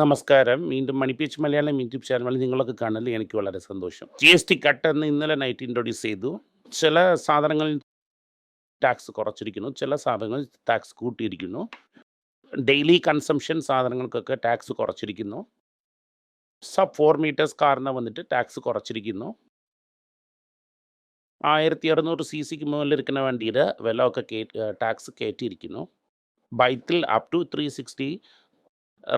നമസ്കാരം. വീണ്ടും മണി മലയാളം യൂട്യൂബ് ചാനലിൽ നിങ്ങളൊക്കെ കാണലിൽ എനിക്ക് വളരെ സന്തോഷം. ജി എസ് ടി കട്ട് എന്ന് ഇന്നലെ നൈറ്റ് ഇൻട്രൊഡ്യൂസ് ചെയ്തു. ചില സാധനങ്ങളിൽ ടാക്സ് കുറച്ചിരിക്കുന്നു. ചില സാധനങ്ങളിൽ ടാക്സ് കൂട്ടിയിരിക്കുന്നു. ഡെയിലി കൺസംഷൻ സാധനങ്ങൾക്കൊക്കെ ടാക്സ് കുറച്ചിരിക്കുന്നു. സബ് ഫോർ മീറ്റേഴ്സ് കാറിന് വന്നിട്ട് ടാക്സ് കുറച്ചിരിക്കുന്നു. ആയിരത്തി 1600 സിസിക്ക് മുകളിലിരിക്കുന്ന വണ്ടിയുടെ വില ഒക്കെ കേ ടാക്സ് കയറ്റിയിരിക്കുന്നു. ബൈക്കിൽ അപ് ടു 360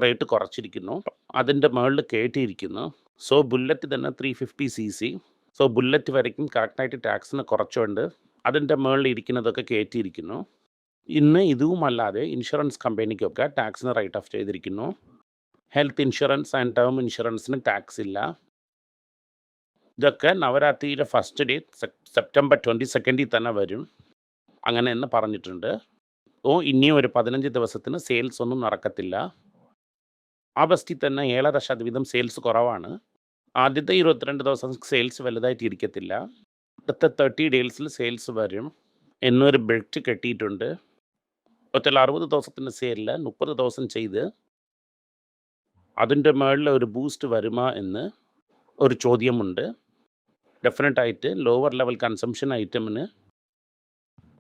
റേറ്റ് കുറച്ചിരിക്കുന്നു. അതിന്റെ മുകളിൽ കയറ്റിയിരിക്കുന്നു. സോ ബുള്ളറ്റ് തന്നെ ത്രീ 350 സി സോ ബുള്ളറ്റ് വരയ്ക്കും കറക്റ്റായിട്ട് ടാക്സിന് കുറച്ചുകൊണ്ട് അതിന്റെ മുകളിൽ ഇരിക്കുന്നതൊക്കെ കയറ്റിയിരിക്കുന്നു. ഇന്ന് ഇതുമല്ലാതെ ഇൻഷുറൻസ് കമ്പനിക്കൊക്കെ ടാക്സിന് റൈറ്റ് ഓഫ് ചെയ്തിരിക്കുന്നു. ഹെൽത്ത് ഇൻഷുറൻസ് ആൻഡ് ടേം ഇൻഷുറൻസിന് ടാക്സ് ഇല്ല. ഇതൊക്കെ നവരാത്രിയുടെ ഫസ്റ്റ് ഡേ സെപ്റ്റംബർ ട്വന്റി സെക്കൻഡിൽ തന്നെ വരും. അങ്ങനെ എന്ന് പറഞ്ഞിട്ടുണ്ട്. ഓ ഇനിയും ഒരു 15 ദിവസത്തിന് സെയിൽസ് ഒന്നും നടക്കത്തില്ല. ഓഗസ്റ്റിൽ തന്നെ 7.5% സെയിൽസ് കുറവാണ്. ആദ്യത്തെ 22 ദിവസം സെയിൽസ് വലുതായിട്ട് ഇരിക്കത്തില്ല. അടുത്ത 30 ഡേയ്സിൽ സെയിൽസ് വരും എന്നൊരു ബെൽറ്റ് കെട്ടിയിട്ടുണ്ട്. ഒറ്റ അറുപത് ദിവസത്തിന്റെ സെയിലിൽ 30 ദിവസം ചെയ്ത് അതിന്റെ മുകളിൽ ഒരു ബൂസ്റ്റ് വരുമോ എന്ന് ഒരു ചോദ്യമുണ്ട്. ഡെഫിനറ്റ് ആയിട്ട് ലോവർ ലെവൽ കൺസംഷൻ ഐറ്റമിന്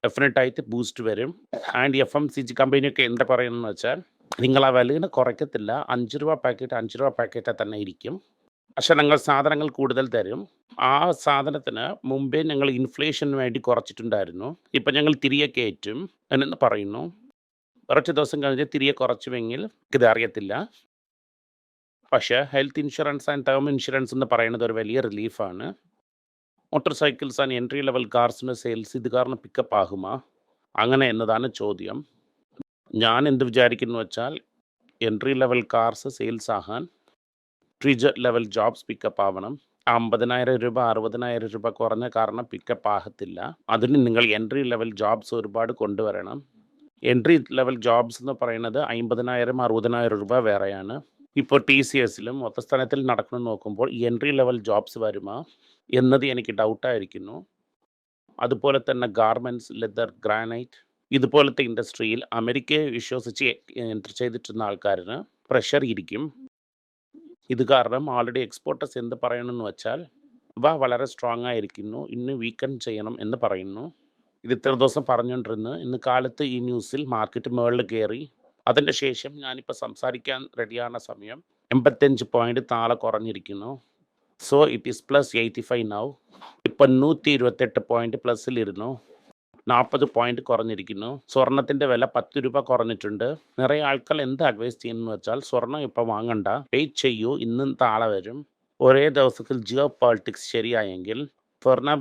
ഡെഫിനറ്റ് ആയിട്ട് ബൂസ്റ്റ് വരും. And F M C G കമ്പനിയൊക്കെ എന്താ പറയുന്നതെന്ന് വെച്ചാൽ നിങ്ങൾ ആ വിലയിന് കുറയ്ക്കത്തില്ല. അഞ്ച് രൂപ പാക്കറ്റ് അഞ്ച് രൂപ പാക്കറ്റ് തന്നെ ഇരിക്കും. പക്ഷേ ഞങ്ങൾ സാധനങ്ങൾ കൂടുതൽ തരും. ആ സാധനത്തിന് മുമ്പേ ഞങ്ങൾ ഇൻഫ്ലേഷന് വേണ്ടി കുറച്ചിട്ടുണ്ടായിരുന്നു. ഇപ്പം ഞങ്ങൾ തിരികെ കയറ്റും എന്നു പറയുന്നു. കുറച്ച് ദിവസം കഴിഞ്ഞ് തിരികെ കുറച്ചുവെങ്കിൽ ഇത് അറിയത്തില്ല. പക്ഷേ health insurance and term insurance എന്ന് പറയുന്നത് ഒരു വലിയ റിലീഫാണ്. Motor cycles and entry level കാർസിന് സെയിൽസ് ഇത് കാരണം പിക്കപ്പ് ആകുമോ? അങ്ങനെ എന്നതാണ് ചോദ്യം. ഞാൻ എന്ത് വിചാരിക്കുന്നു വെച്ചാൽ എൻട്രി ലെവൽ കാർസ് സെയിൽസ് ആകാൻ ട്രിജർ ലെവൽ ജോബ്സ് പിക്കപ്പ് ആവണം. 50,000 രൂപ 60,000 രൂപ കുറഞ്ഞ കാരണം പിക്കപ്പ് ആകത്തില്ല. അതിന് നിങ്ങൾ എൻട്രി ലെവൽ ജോബ്സ് ഒരുപാട് കൊണ്ടുവരണം. എൻട്രി ലെവൽ ജോബ്സ് എന്ന് പറയുന്നത് 50,000 60,000 രൂപ വേറെയാണ്. ഇപ്പോൾ ടി സി എസിലും മൊത്തസ്ഥാനത്തിൽ നടക്കണമെന്ന് നോക്കുമ്പോൾ എൻട്രി ലെവൽ ജോബ്സ് വരുമോ എന്നത് എനിക്ക് ഡൗട്ടായിരിക്കുന്നു. അതുപോലെ തന്നെ ഗാർമെന്റ്സ് ലെതർ, ഗ്രാനൈറ്റ് ഇതുപോലത്തെ ഇൻഡസ്ട്രിയിൽ അമേരിക്കയെ വിശ്വസിച്ച് എന്റർ ചെയ്തിട്ടുന്ന ആൾക്കാരിന് പ്രഷർ ഇരിക്കും. ഇത് കാരണം ആൾറെഡി എക്സ്പോർട്ടേഴ്സ് എന്ത് പറയണമെന്ന് വെച്ചാൽ അവ വളരെ സ്ട്രോങ് ആയിരിക്കുന്നു. ഇന്ന് വീക്കൻ ചെയ്യണം എന്ന് പറയുന്നു. ഇത് ഇത്ര ദിവസം പറഞ്ഞുകൊണ്ടിരുന്ന് ഇന്ന് കാലത്ത് ഈ ന്യൂസിൽ മാർക്കറ്റ് മുകളിൽ കയറി. അതിന്റെ ശേഷം ഞാനിപ്പോൾ സംസാരിക്കാൻ റെഡിയാണ സമയം 85 പോയിന്റ് താഴെ കുറഞ്ഞിരിക്കുന്നു. So it is plus 85 now. ഇപ്പം 128 പോയിന്റ് പ്ലസിലിരുന്നു. 40 പോയിന്റ് കുറഞ്ഞിരിക്കുന്നു. സ്വർണത്തിന്റെ വില 10 രൂപ കുറഞ്ഞിട്ടുണ്ട്. നിറയെ ആൾക്കാർ എന്ത് അഡ്വൈസ് ചെയ്യുന്നു വെച്ചാൽ സ്വർണം ഇപ്പൊ വാങ്ങണ്ട. വെയിറ്റ് ചെയ്യൂ ഇന്നും താളെ വരും. ഒരേ ദിവസത്തിൽ ജിയോ പോളിറ്റിക്സ് ശരിയായെങ്കിൽ സ്വർണ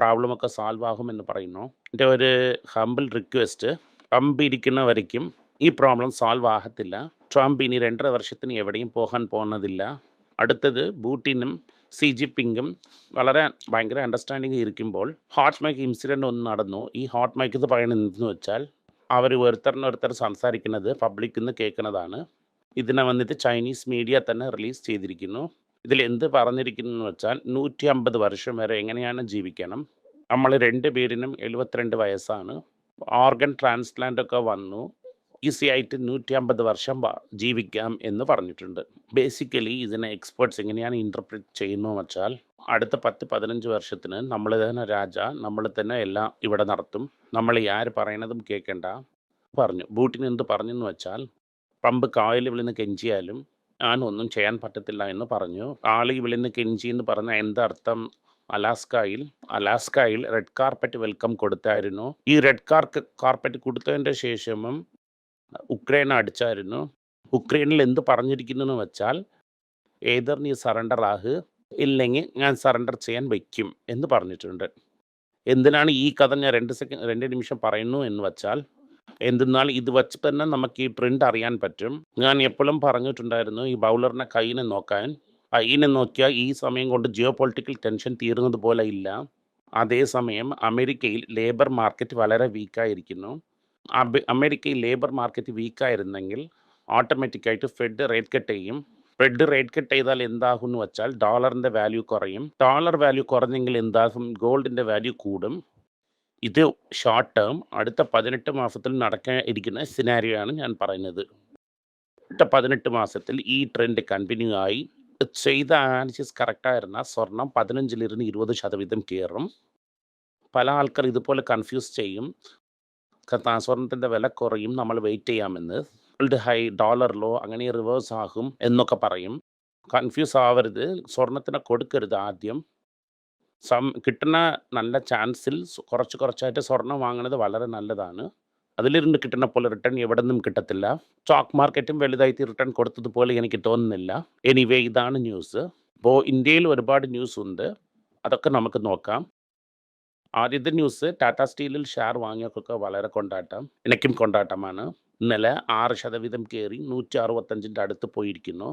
പ്രോബ്ലം ഒക്കെ സോൾവ് ആകും എന്ന് പറയുന്നു. എന്റെ ഒരു ഹംബിൾ റിക്വസ്റ്റ് ട്രംപ് ഇരിക്കുന്നവരേക്കും ഈ പ്രോബ്ലം സോൾവ് ആകത്തില്ല. ട്രംപ് ഇനി രണ്ടര വർഷത്തിന് എവിടെയും പോകാൻ പോകുന്നതില്ല. അടുത്തത് പുടിനും സി ജി പിങ്കും വളരെ ഭയങ്കര അണ്ടർസ്റ്റാൻഡിങ് ഇരിക്കുമ്പോൾ ഹോട്ട് മൈക്ക് ഇൻസിഡന്റ് ഒന്ന് നടന്നു. ഈ ഹോട്ട് മൈക്ക് എന്ന് പറയുന്നത് എന്തെന്ന് വെച്ചാൽ അവർ ഒരുത്തരനൊരുത്തർ സംസാരിക്കുന്നത് പബ്ലിക്കിൽ നിന്ന് കേൾക്കുന്നതാണ്. ഇതിനെ വന്നിട്ട് ചൈനീസ് മീഡിയ തന്നെ റിലീസ് ചെയ്തിരിക്കുന്നു. ഇതിൽ എന്ത് പറഞ്ഞിരിക്കുന്നു എന്ന് വെച്ചാൽ 150 വർഷം വരെ എങ്ങനെയാണ് ജീവിക്കണം. നമ്മൾ രണ്ട് പേരിനും 72 വയസ്സാണ്. ഓർഗൻ ട്രാൻസ്പ്ലാന്റ് ഒക്കെ വന്നു. ഈസി ആയിട്ട് 150 വർഷം ജീവിക്കാം എന്ന് പറഞ്ഞിട്ടുണ്ട്. ബേസിക്കലി ഇതിനെ എക്സ്പെർട്സ് എങ്ങനെയാണ് ഇന്റർപ്രിറ്റ് ചെയ്യുന്നതെന്ന് വെച്ചാൽ അടുത്ത 10 15 വർഷത്തിന് നമ്മൾ തന്നെ രാജ നമ്മൾ തന്നെ എല്ലാം ഇവിടെ നടത്തും. നമ്മൾ ആര് പറയണതും കേൾക്കണ്ട പറഞ്ഞു. ബൂട്ടിന് എന്ത് പറഞ്ഞെന്ന് വെച്ചാൽ പമ്പ് കായലിൽ വിളിന്ന് കെഞ്ചിയാലും ഞാൻ ഒന്നും ചെയ്യാൻ പറ്റത്തില്ല എന്ന് പറഞ്ഞു. ആളി വിളിന്ന് കെഞ്ചി എന്ന് പറഞ്ഞ എന്തർത്ഥം അലാസ്കയിൽ അലാസ്കയിൽ റെഡ് കാർപ്പറ്റ് വെൽക്കം കൊടുത്തായിരുന്നു. ഈ റെഡ് കാർ കാർപ്പറ്റ് കൊടുത്തതിന്റെ ശേഷവും ഉക്രൈൻ അടിച്ചായിരുന്നു. ഉക്രൈനിൽ എന്ത് പറഞ്ഞിരിക്കുന്നെന്ന് വെച്ചാൽ ഏതർ നീ സറണ്ടർ ആഹ് ഇല്ലെങ്കിൽ ഞാൻ സറണ്ടർ ചെയ്യാൻ വയ്ക്കും എന്ന് പറഞ്ഞിട്ടുണ്ട്. എന്തിനാണ് ഈ കഥ ഞാൻ രണ്ട് സെക്കൻഡ് രണ്ട് നിമിഷം പറയുന്നു എന്ന് വെച്ചാൽ എന്തെന്നാൽ ഇത് വെച്ച് തന്നെ നമുക്ക് ഈ പ്രിന്റ് അറിയാൻ പറ്റും. ഞാൻ എപ്പോഴും പറഞ്ഞിട്ടുണ്ടായിരുന്നു ഈ ബൗളറിനെ കൈയിനെ നോക്കാൻ. കൈയിനെ നോക്കിയാൽ ഈ സമയം കൊണ്ട് ജിയോ പൊളിറ്റിക്കൽ ടെൻഷൻ തീരുന്നത് പോലെ ഇല്ല. അതേസമയം അമേരിക്കയിൽ ലേബർ മാർക്കറ്റ് വളരെ വീക്കായിരിക്കുന്നു. അമേരിക്കയിൽ ലേബർ മാർക്കറ്റ് വീക്കായിരുന്നെങ്കിൽ ഓട്ടോമാറ്റിക്കായിട്ട് ഫെഡ് റേറ്റ് കട്ട് ചെയ്യും. ഫെഡ് റേറ്റ് കട്ട് ചെയ്താൽ എന്താകും എന്ന് വെച്ചാൽ ഡോളറിന്റെ വാല്യൂ കുറയും. ഡോളർ വാല്യൂ കുറഞ്ഞെങ്കിൽ എന്താകും? ഗോൾഡിന്റെ വാല്യൂ കൂടും. ഇത് ഷോർട്ട് ടേം അടുത്ത 18 മാസത്തിൽ നടക്കാൻ ഇരിക്കുന്ന സിനാരിയോ ആണ് ഞാൻ പറയുന്നത്. അടുത്ത പതിനെട്ട് മാസത്തിൽ ഈ ട്രെൻഡ് കണ്ടിന്യൂ ആയി ചെയ്ത അനാലിസിസ് കറക്റ്റായിരുന്ന സ്വർണം പതിനഞ്ചിലിരുന്ന് ഇരുപത് ശതവീതം കയറും പല ആൾക്കാർ ഇതുപോലെ കൺഫ്യൂസ് ചെയ്യും സ്വർണത്തിന്റെ വില കുറയും നമ്മൾ വെയിറ്റ് ചെയ്യാമെന്ന് ഗോൾഡ് ഹൈ ഡോളറിലോ അങ്ങനെ റിവേഴ്സ് ആകും എന്നൊക്കെ പറയും. കൺഫ്യൂസ് ആവരുത് സ്വർണത്തിനെ കൊടുക്കരുത് ആദ്യം. സം കിട്ടുന്ന നല്ല ചാൻസിൽ കുറച്ച് കുറച്ചായിട്ട് സ്വർണം വാങ്ങുന്നത് വളരെ നല്ലതാണ്. അതിലിരുന്ന് കിട്ടുന്ന പോലെ റിട്ടേൺ എവിടെ നിന്നും കിട്ടത്തില്ല സ്റ്റോക്ക് മാർക്കറ്റും വലുതായിട്ട് റിട്ടേൺ കൊടുത്തതുപോലെ എനിക്ക് തോന്നുന്നില്ല. എനിവേ ഇതാണ് ന്യൂസ് ഇപ്പോൾ ഇന്ത്യയിൽ ഒരുപാട് ന്യൂസ് ഉണ്ട്. അതൊക്കെ നമുക്ക് നോക്കാം. ആദ്യത്തെ ന്യൂസ് ടാറ്റ സ്റ്റീലിൽ ഷെയർ വാങ്ങിയവർക്കൊക്കെ വളരെ കൊണ്ടാട്ടം എനിക്കും കൊണ്ടാട്ടമാണ്. ഇന്നലെ ആറ് ശതവീതം കയറി നൂറ്റി അറുപത്തഞ്ചിന്റെ അടുത്ത് പോയിരിക്കുന്നു.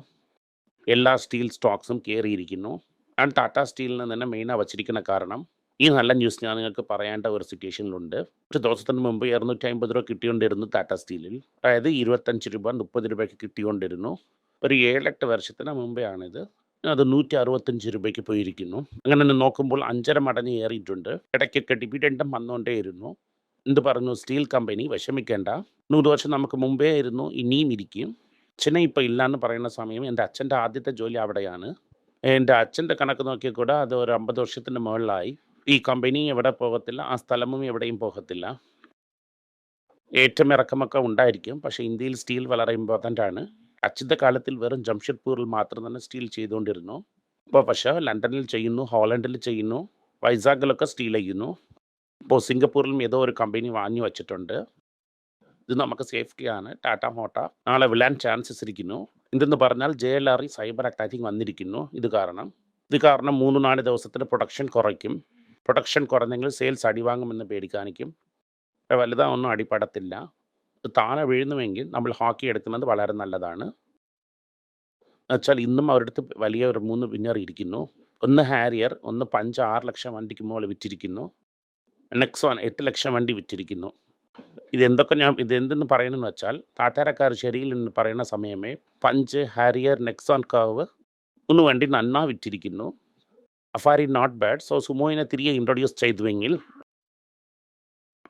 എല്ലാ സ്റ്റീൽ സ്റ്റോക്സും കയറിയിരിക്കുന്നു. ആൻഡ് ടാറ്റ സ്റ്റീലിന് തന്നെ മെയിനാണ് വച്ചിരിക്കുന്ന കാരണം ഈ നല്ല ന്യൂസ് ഞാൻ നിങ്ങൾക്ക് പറയേണ്ട ഒരു സിറ്റുവേഷനിലുണ്ട്. ഒരു ദിവസത്തിന് മുമ്പ് ഇരുന്നൂറ്റി അമ്പത് രൂപ കിട്ടിക്കൊണ്ടിരുന്നു ടാറ്റ സ്റ്റീലിൽ. അതായത് ഇരുപത്തഞ്ച് രൂപ മുപ്പത് രൂപയ്ക്ക് കിട്ടിക്കൊണ്ടിരുന്നു. ഒരു ഏഴെട്ട് വർഷത്തിന് മുമ്പേ ആണിത് അത് നൂറ്റി അറുപത്തഞ്ച് രൂപയ്ക്ക് പോയിരിക്കുന്നു. അങ്ങനെ തന്നെ നോക്കുമ്പോൾ അഞ്ചര മടങ്ങ് ഏറിയിട്ടുണ്ട്. ഇടയ്ക്കൊക്കെ ഡിവിഡൻഡും വന്നുകൊണ്ടേയിരുന്നു എന്ത് പറഞ്ഞു? സ്റ്റീൽ കമ്പനി വിഷമിക്കേണ്ട. നൂറ് വർഷം നമുക്ക് മുമ്പേ ആയിരുന്നു ഇനിയും ഇരിക്കും. അച്ഛനെ ഇപ്പോൾ ഇല്ലയെന്ന് പറയുന്ന സമയം എന്റെ അച്ഛന്റെ ആദ്യത്തെ ജോലി അവിടെയാണ്. എന്റെ അച്ഛന്റെ കണക്ക് നോക്കിയാൽ കൂടെ അത് ഒരു അമ്പത് വർഷത്തിന് മുകളിലായി. ഈ കമ്പനി എവിടെ പോകത്തില്ല ആ സ്ഥലവും എവിടെയും പോകത്തില്ല. ഏറ്റവും ഇറക്കമൊക്കെ ഉണ്ടായിരിക്കും. പക്ഷേ ഇന്ത്യയിൽ സ്റ്റീൽ വളരെ ഇമ്പോർട്ടന്റ് ആണ് അച്ഛന്റെ കാലത്തിൽ വെറും ജംഷഡ്പൂരിൽ മാത്രം തന്നെ സ്റ്റീൽ ചെയ്തുകൊണ്ടിരുന്നു. ഇപ്പോൾ പക്ഷേ ലണ്ടനിൽ ചെയ്യുന്നു ഹോളണ്ടിൽ ചെയ്യുന്നു വൈസാഗിലൊക്കെ സ്റ്റീൽ ചെയ്യുന്നു. ഇപ്പോൾ സിംഗപ്പൂരിലും ഏതോ ഒരു കമ്പനി വാങ്ങി വച്ചിട്ടുണ്ട്. ഇത് നമുക്ക് സേഫ്റ്റിയാണ്. ടാറ്റ മോട്ട നാളെ വിളാൻ ചാൻസസ് ഇരിക്കുന്നു. എന്തെന്ന് പറഞ്ഞാൽ ജെ എൽ ആർ ഇ സൈബർ അറ്റാക്കിംഗ് വന്നിരിക്കുന്നു. ഇത് കാരണം. ഇത് കാരണം മൂന്ന് നാല് ദിവസത്തിന് പ്രൊഡക്ഷൻ കുറയ്ക്കും. പ്രൊഡക്ഷൻ കുറഞ്ഞെങ്കിൽ സെയിൽസ് അടിവാങ്ങുമെന്ന് കാണിക്കും. പക്ഷേ വലുതാ ഒന്നും അടിപടത്തില്ല. താഴെ വീഴുന്നുവെങ്കിൽ നമ്മൾ ഹോക്കി എടുക്കുന്നത് വളരെ നല്ലതാണ്. എന്നുവെച്ചാൽ ഇന്നും അവരുടെ അടുത്ത് വലിയ ഒരു മൂന്ന് വിന്നർ ഇരിക്കുന്നു. ഒന്ന് ഹാരിയർ ഒന്ന് പഞ്ച് ആറ് ലക്ഷം വണ്ടിക്ക് മുകളിൽ വിറ്റിരിക്കുന്നു. നെക്സോൺ എട്ട് ലക്ഷം വണ്ടി വിറ്റിരിക്കുന്നു. ഇതെന്തൊക്കെ ഞാൻ ഇതെന്തെന്ന് പറയണമെന്ന് വെച്ചാൽ താറ്റാരക്കാർ ശരിയിൽ നിന്ന് പറയുന്ന സമയമേ പഞ്ച് ഹാരിയർ നെക്സോൺ കാവ് ഒന്ന് വണ്ടി നന്നാ വിറ്റിരിക്കുന്നു. അഫാരി നോട്ട് ബാഡ് സോ സുമോയിനെ തിരികെ ഇൻട്രൊഡ്യൂസ് ചെയ്തുവെങ്കിൽ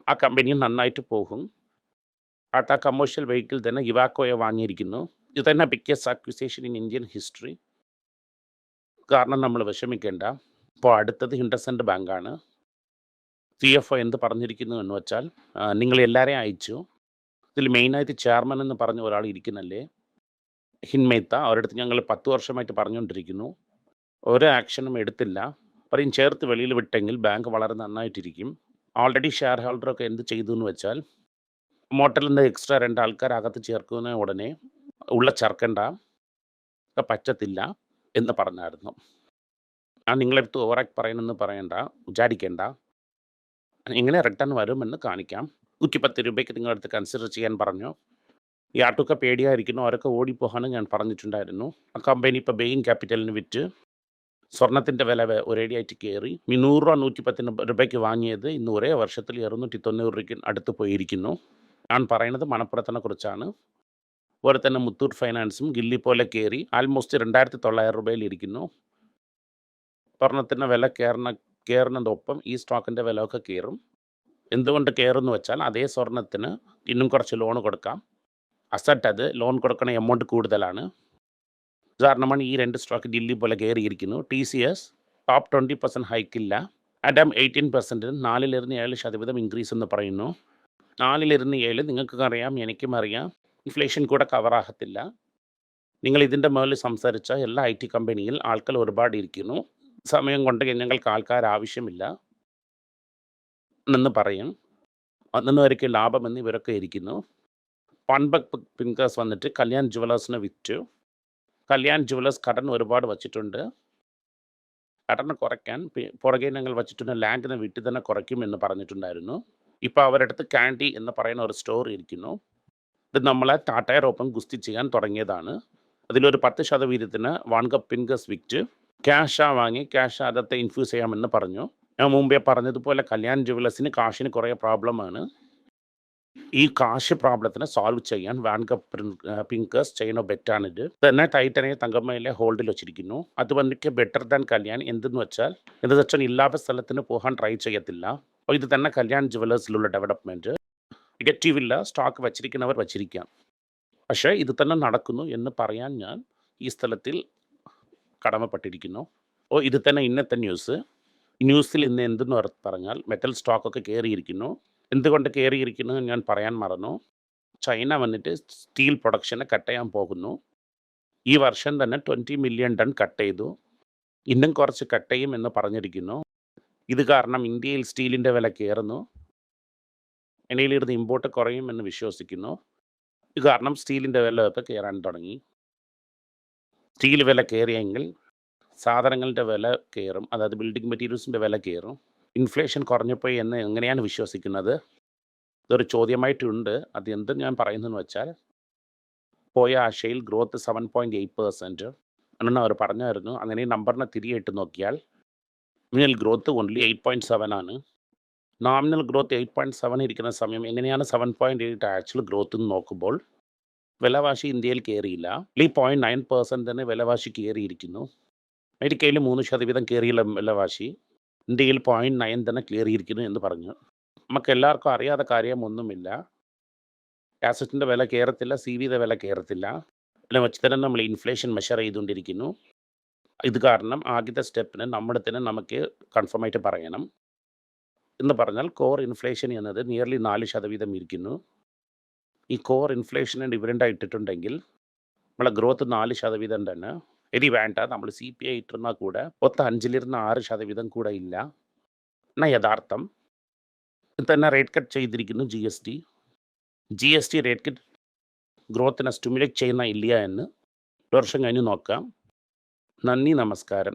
ആ കമ്പനി നന്നായിട്ട് പോകും. ടാറ്റ കമേഴ്ഷ്യൽ വെഹിക്കിൾ തന്നെ ഇവാക്കോയെ വാങ്ങിയിരിക്കുന്നു. ഇത് തന്നെ biggest acquisition in Indian history കാരണം നമ്മൾ വിഷമിക്കേണ്ട. ഇപ്പോൾ അടുത്തത് ഹിൻഡസൻഡ് ബാങ്കാണ് സി എഫ് ഒ എന്ത് പറഞ്ഞിരിക്കുന്നു എന്ന് വെച്ചാൽ നിങ്ങൾ എല്ലാവരെയും അയച്ചു. ഇതിൽ മെയിനായിട്ട് ചെയർമാൻ എന്ന് പറഞ്ഞ ഒരാൾ ഇരിക്കുന്നല്ലേ? ഹിൻമേത്ത അവരുടെ അടുത്ത് ഞങ്ങൾ പത്ത് വർഷമായിട്ട് പറഞ്ഞുകൊണ്ടിരിക്കുന്നു. ഒരു ആക്ഷനും എടുത്തില്ല. പറയും ചേർത്ത് വെളിയിൽ വിട്ടെങ്കിൽ ബാങ്ക് വളരെ നന്നായിട്ടിരിക്കും. ഓൾറെഡി ഷെയർ ഹോൾഡറൊക്കെ എന്ത് ചെയ്തു എന്ന് വെച്ചാൽ മോട്ടറിൽ നിന്ന് എക്സ്ട്രാ രണ്ട് ആൾക്കാർ അകത്ത് ചേർക്കുന്ന ഉടനെ ഉള്ള ചേർക്കണ്ട പറ്റത്തില്ല എന്ന് പറഞ്ഞായിരുന്നു. ഞാൻ നിങ്ങളെടുത്ത് ഓവറാക്ക് പറയണമെന്ന് പറയണ്ട വിചാരിക്കേണ്ട. ഇങ്ങനെ റിട്ടേൺ വരുമെന്ന് കാണിക്കാം. നൂറ്റിപ്പത്ത് രൂപയ്ക്ക് നിങ്ങളടുത്ത് കൺസിഡർ ചെയ്യാൻ പറഞ്ഞു. ഈ ആട്ടൊക്കെ പേടിയായിരിക്കുന്നു അവരൊക്കെ ഓടിപ്പോകാനും ഞാൻ പറഞ്ഞിട്ടുണ്ടായിരുന്നു. ആ കമ്പനി ഇപ്പോൾ ബെയിൻ ക്യാപിറ്റലിന് വിറ്റ് സ്വർണത്തിന്റെ വില ഒരേടിയായിട്ട് കയറി. ഈ നൂറ് രൂപ നൂറ്റിപ്പത്തിന് രൂപയ്ക്ക് വാങ്ങിയത് ഇന്ന് ഒരേ വർഷത്തിൽ ഇരുന്നൂറ്റി തൊണ്ണൂറ് രൂപയ്ക്ക് അടുത്ത് പോയിരിക്കുന്നു. ഞാൻ പറയുന്നത് മണപ്പുറത്തിനെ കുറിച്ചാണ് അതുപോലെ തന്നെ മുത്തൂർ ഫൈനാൻസും ഗില്ലി പോലെ കയറി ആൽമോസ്റ്റ് രണ്ടായിരത്തി തൊള്ളായിരം രൂപയിൽ ഇരിക്കുന്നു. സ്വർണത്തിന്റെ വില കയറുന്ന കയറുന്നതൊപ്പം ഈ സ്റ്റോക്കിന്റെ വില ഒക്കെ കയറും. എന്തുകൊണ്ട് കയറുമെന്ന് വെച്ചാൽ അതേ സ്വർണത്തിന് ഇന്നും കുറച്ച് ലോൺ കൊടുക്കാം. അസറ്റ് അത് ലോൺ കൊടുക്കണ എമൗണ്ട് കൂടുതലാണ്. ഉദാഹരണമാണ് ഈ രണ്ട് സ്റ്റോക്ക് ദില്ലി പോലെ കയറിയിരിക്കുന്നു. T C S top twenty percent ഹൈക്കില്ല അഡം എയ്റ്റീൻ പെർസെന്റിന് നാലിലിരുന്ന് ഏഴ് ശതവീതം ഇൻക്രീസ് എന്ന് പറയുന്നു. നാലിലിരുന്ന് ഏഴ് നിങ്ങൾക്കും അറിയാം എനിക്കും അറിയാം. ഇൻഫ്ലേഷൻ കൂടെ കവറാകത്തില്ല നിങ്ങൾ ഇതിന്റെ മുകളിൽ സംസാരിച്ച എല്ലാ ഐ ടി കമ്പനിയിൽ ആൾക്കാർ ഒരുപാട് ഇരിക്കുന്നു. സമയം കൊണ്ട് ഞങ്ങൾക്ക് ആൾക്കാർ ആവശ്യമില്ല. എന്ന് പറയും. അന്നു വരയ്ക്ക് ലാഭമെന്ന് ഇവരൊക്കെ ഇരിക്കുന്നു. പൺബക് പിങ്കേഴ്സ് വന്നിട്ട് കല്യാൺ ജുവലേഴ്സിനെ വിറ്റു. കല്യാൺ ജുവലേഴ്സ് കടൻ ഒരുപാട് വച്ചിട്ടുണ്ട്. കടനെ കുറയ്ക്കാൻ പുറകെ ഞങ്ങൾ വച്ചിട്ടുണ്ട് ലാൻഡിനെ വിറ്റ് തന്നെ കുറയ്ക്കും എന്ന് പറഞ്ഞിട്ടുണ്ടായിരുന്നു. ഇപ്പോൾ അവരുടെ അടുത്ത് കാൻഡി എന്ന് പറയുന്ന ഒരു സ്റ്റോർ ഇരിക്കുന്നു. ഇത് നമ്മളെ ടാറ്റയോടൊപ്പം ഗുസ്തി ചെയ്യാൻ തുടങ്ങിയതാണ്. അതിലൊരു പത്ത് ശതവീതത്തിന് വൺ കപ്പ് പിൻകസ് വിറ്റ് ക്യാഷാ വാങ്ങി ക്യാഷ് അതത്തെ ഇൻഫ്യൂസ് ചെയ്യാമെന്ന് പറഞ്ഞു. ഞാൻ മുമ്പേ പറഞ്ഞതുപോലെ കല്യാൺ ജുവലേഴ്സിന് കാശിന് കുറേ പ്രോബ്ലമാണ്. ഈ കാശ് പ്രോബ്ലത്തിനെ സോൾവ് ചെയ്യാൻ വാൻകപ്പ് പിങ്കേഴ്സ് ചെയ്യുന്ന ഇത്. തന്നെ ടൈറ്റനെ തങ്കമ്മയിലെ ഹോൾഡിൽ വെച്ചിരിക്കുന്നു. അത് വന്നിട്ട് ബെറ്റർ ദാൻ കല്യാൺ. എന്തെന്ന് വെച്ചാൽ എന്താ വെച്ചാൽ ഇല്ലാത്ത സ്ഥലത്തിന് പോകാൻ ട്രൈ ചെയ്യത്തില്ല. അപ്പോൾ ഇത് തന്നെ കല്യാൺ ജുവലേഴ്സിലുള്ള ഡെവലപ്മെന്റ് നെഗറ്റീവ് ഇല്ല സ്റ്റോക്ക് വച്ചിരിക്കുന്നവർ വച്ചിരിക്കാം. പക്ഷേ ഇത് തന്നെ നടക്കുന്നു എന്ന് പറയാൻ ഞാൻ ഈ സ്ഥലത്തിൽ കടമപ്പെട്ടിരിക്കുന്നു. ഓ ഇത് തന്നെ ഇന്നത്തെ ന്യൂസ് ന്യൂസിൽ ഇന്ന് എന്തെന്ന് പറഞ്ഞാൽ മെറ്റൽ സ്റ്റോക്കൊക്കെ കയറിയിരിക്കുന്നു. എന്തുകൊണ്ട് കയറിയിരിക്കുന്നു ഞാൻ പറയാൻ മറന്നു. ചൈന വന്നിട്ട് സ്റ്റീൽ പ്രൊഡക്ഷനെ കട്ട് ചെയ്യാൻ പോകുന്നു. ഈ വർഷം തന്നെ ട്വന്റി മില്യൺ ടൺ കട്ട് ചെയ്തു. ഇന്നും കുറച്ച് കട്ട് ചെയ്യും എന്ന് പറഞ്ഞിരിക്കുന്നു. ഇത് കാരണം ഇന്ത്യയിൽ സ്റ്റീലിന്റെ വില കയറുന്നു. ഇന്ത്യയിലിരുന്ന് ഇമ്പോർട്ട് കുറയും എന്ന് വിശ്വസിക്കുന്നു. ഇത് കാരണം സ്റ്റീലിന്റെ വില ഒക്കെ കയറാൻ തുടങ്ങി. സ്റ്റീൽ വില കയറിയെങ്കിൽ സാധനങ്ങളുടെ വില കയറും. അതായത് ബിൽഡിംഗ് മെറ്റീരിയൽസിന്റെ വില കയറും. ഇൻഫ്ലേഷൻ കുറഞ്ഞുപോയി എന്ന് എങ്ങനെയാണ് വിശ്വസിക്കുന്നത്? ഇതൊരു ചോദ്യമായിട്ടുണ്ട്. അത് എന്ത് ഞാൻ പറയുന്നതെന്ന് വെച്ചാൽ പോയ ആഴ്ചയിൽ growth seven point eight percent എന്നാണ് അവർ പറഞ്ഞായിരുന്നു. അങ്ങനെ നമ്പറിനെ തിരികെ നോക്കിയാൽ nominal growth only eight point seven ആണ്. Nominal growth eight point seven ഇരിക്കുന്ന സമയം എങ്ങനെയാണ് seven point eight actual growth എന്ന് നോക്കുമ്പോൾ വിലവാശി ഇന്ത്യയിൽ കയറിയില്ല ഈ പോയിന്റ് നയൻ പെർസെന്റ് തന്നെ വിലവാശി കയറിയിരിക്കുന്നു അമേരിക്കയിൽ മൂന്ന് ശതവീതം കയറിയുള്ള വിലവാശി ഇന്ത്യയിൽ പോയിന്റ് നയൻ തന്നെ കയറിയിരിക്കുന്നു എന്ന് പറഞ്ഞു. നമുക്ക് എല്ലാവർക്കും അറിയാത്ത കാര്യമൊന്നുമില്ല കാസറ്റിന്റെ വില കയറത്തില്ല സി വിയുടെ വില കയറത്തില്ല അതിനെ വെച്ച് തന്നെ നമ്മൾ ഇൻഫ്ലേഷൻ മെഷർ ചെയ്തുകൊണ്ടിരിക്കുന്നു. ഇത് കാരണം ആദ്യത്തെ സ്റ്റെപ്പിന് നമ്മുടെ തന്നെ നമുക്ക് കൺഫേമായിട്ട് പറയണം. എന്ന് പറഞ്ഞാൽ കോർ ഇൻഫ്ലേഷൻ എന്നത് നിയർലി നാല് ശതവീതം ഇരിക്കുന്നു. ഈ കോർ ഇൻഫ്ലേഷൻ ഡിവിഡന്റ് ഇട്ടിട്ടുണ്ടെങ്കിൽ നമ്മളെ ഗ്രോത്ത് നാല് ശതവീതം തന്നെ. ഇനി വേണ്ട നമ്മൾ സി പി ഐ ഇട്ടിരുന്നാൽ കൂടെ ഒത്ത അഞ്ചിലിരുന്ന ആറ് ശതവീതം കൂടെ ഇല്ല. എന്നാൽ യഥാർത്ഥം? തന്നെ റേറ്റ് കട്ട് ചെയ്തിരിക്കുന്നു G S T? G S T rate cut ഗ്രോത്തിനെ stimulate ചെയ്യുന്ന ഇല്ല എന്ന്. വർഷം കഴിഞ്ഞ് നോക്കാം. നന്ദി നമസ്കാരം.